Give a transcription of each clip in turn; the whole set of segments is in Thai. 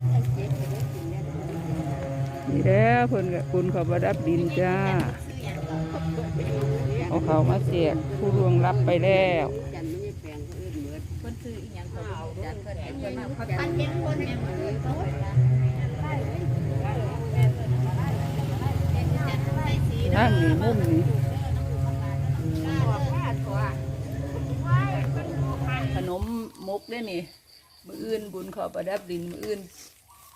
นี่แล้วเพิ่นกับคุณเขาประดับดินจ้า เอาเขามาเสียกผู้รวงรับไปแล้วจันไม่งเขาเอื้อนเหมือนเพิ่นซื้งเขาจันเพิ่นเห็นเพิ่เพิ่นนมามาเขนนเห็เห็นนคคนนเนี่เนี่ยยเหมือนเขานั่งนี่มุมนี่ขนมมกได้นี่ มืออื่นบุญเขาประดับดินมืออื่น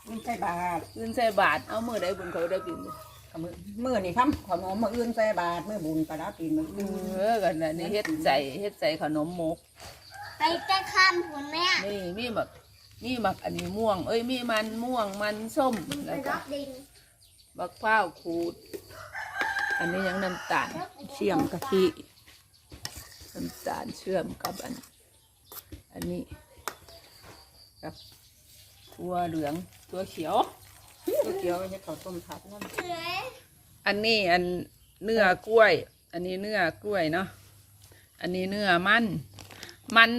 มันใช่บาทอื่นใส่บาทเอามือใดบุญเขาประดับดินเลยมือมือนี่ทำขนมมืออื่นใส่บาทมือบุญประดับปีมือเออื่นอกันนะนี่เฮ็ดใส่เฮ็ดใส่ขนมมกไปจะข้ามหุ่นแม่นี่มีแบบมีหมักอันนี้ม่วง เอ้ยมีมันม่วงมันส้มไปแล้วรก็อบดินบักพร้าวขูด อันนี้ยังน้ำตาลเชื่อมกะทิน้ำตาลเชื่อมกับอัน อันนี้ กับถั่วเหลืองถั่วเขียวก๋วเตี๋ยวให้เขาต้มผัดนั่นอันนี้อันเนื้อกล้วย อันนี้เนื้อกล้วยเนาะอันนี้เนื้อมัน มัน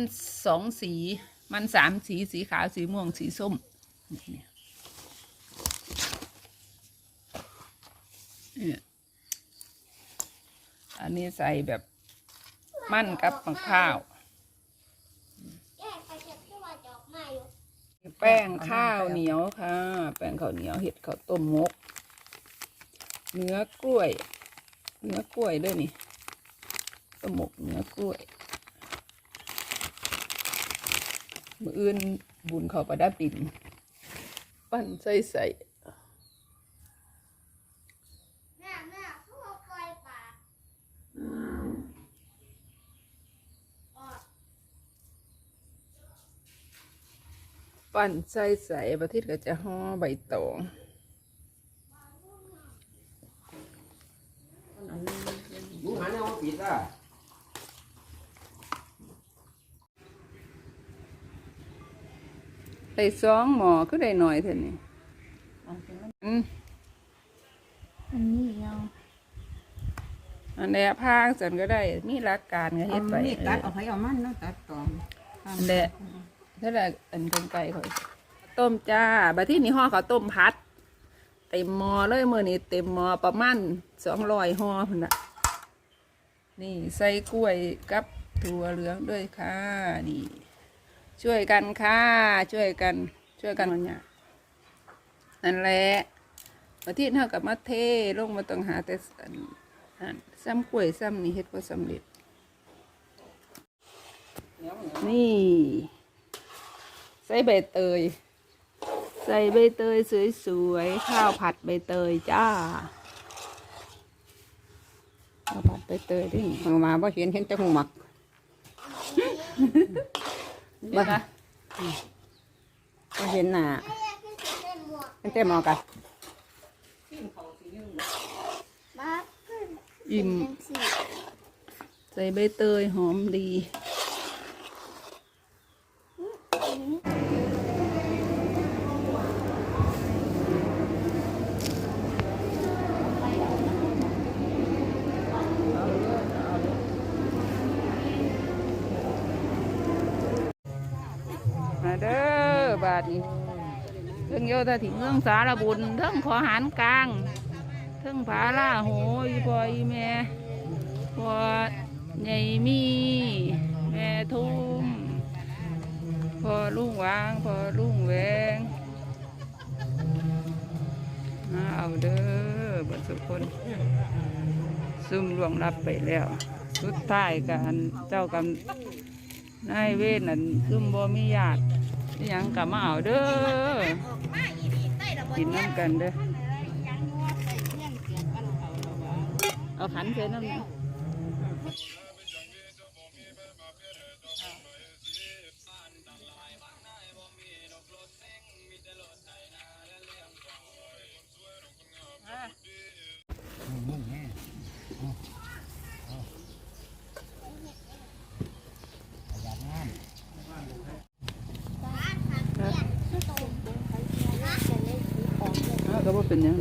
สองสี มันสามสีสีขาวสีม่วงสีส้มอันนี้ใส่แบบ มันกับมะพร้าว แก้ไปเก็บที่ว่าดอกไม้อยู่ แป้งข้าวเหนียวค่ะ แป้งข้าวเหนียวเห็ดข้าวต้มมก เนื้อกล้วย เนื้อกล้วยด้วยนี่ต้มหมกเนื้อกล้วย มืออื่นบุญเขาประดับดิน ปั้นใส่ใส่ แม่แม่เขาเอาปล่อยปลาออก ปั้นใส่ใส่ประเทศก็จะห่อใบตองหนูหันเอาปิดอะได้สองหมอก็ได้หน่อยเท่านี้อืมอันนี้เอาอันนี้พางสันก็ได้ มีหลักการก็เอาเฮ็ดไปมีดตัดเอาให้เอามันเนาะตัดตอมอันเดะ นั่นแหละอันเป็นไก่ข่อยต้มจ้าบัดที่นี่ห่อเขาต้มพัด เต็มหม้อเลยมือนี้เต็มหม้อประมาณสองร้อยห่อพุ่นน่ะนี่ใส่กล้วยกับถั่วเหลืองด้วยค่ะนี่ ช่วยกันค่ะ ช่วยกัน ช่วยกันมันเนี่ยนั่นแหละประเทศเท่ากับมาเทลงมาต้องหาแต่อันอันซ้ำกล้วยซ้ำนี่เฮ็ดก็สำเร็จนี่ ส่ใบเตย ใส่ใบเตยสวยๆ ข้าวผัดใบเตยจ้า ข้าวผัดใบเตยด้วยนี่เอามาบ่เห็นเห็นแต่หูหมักนี่นะบ่เห็นหน้าให้แยกขึ้นไปเล่นหมวกเห็นแต่หมอกันบ้าขึ้นอิ่มเป็นสีใส่ใบเตยหอมดี เด้อบาดนี้เทิงโยธาถิเมืองสารบุญเทิงขอหารกลางเทิงผาล่าโหยพออีแม่พอใหญ่มีแม่ทุ่มพอลุงวางพอลุงแวงมาเอาเด้อบดสุคนซุ่มหลวงรับไปแล้ว สุดท้ายกันเจ้ากันนายเวทนั่นซุ่มบ่มีญาติ ยังกะมาเอาเด้อกินน้ำกันเด้อเอาขันใส่น้ำนะเอาก็บ่เป็น ยัง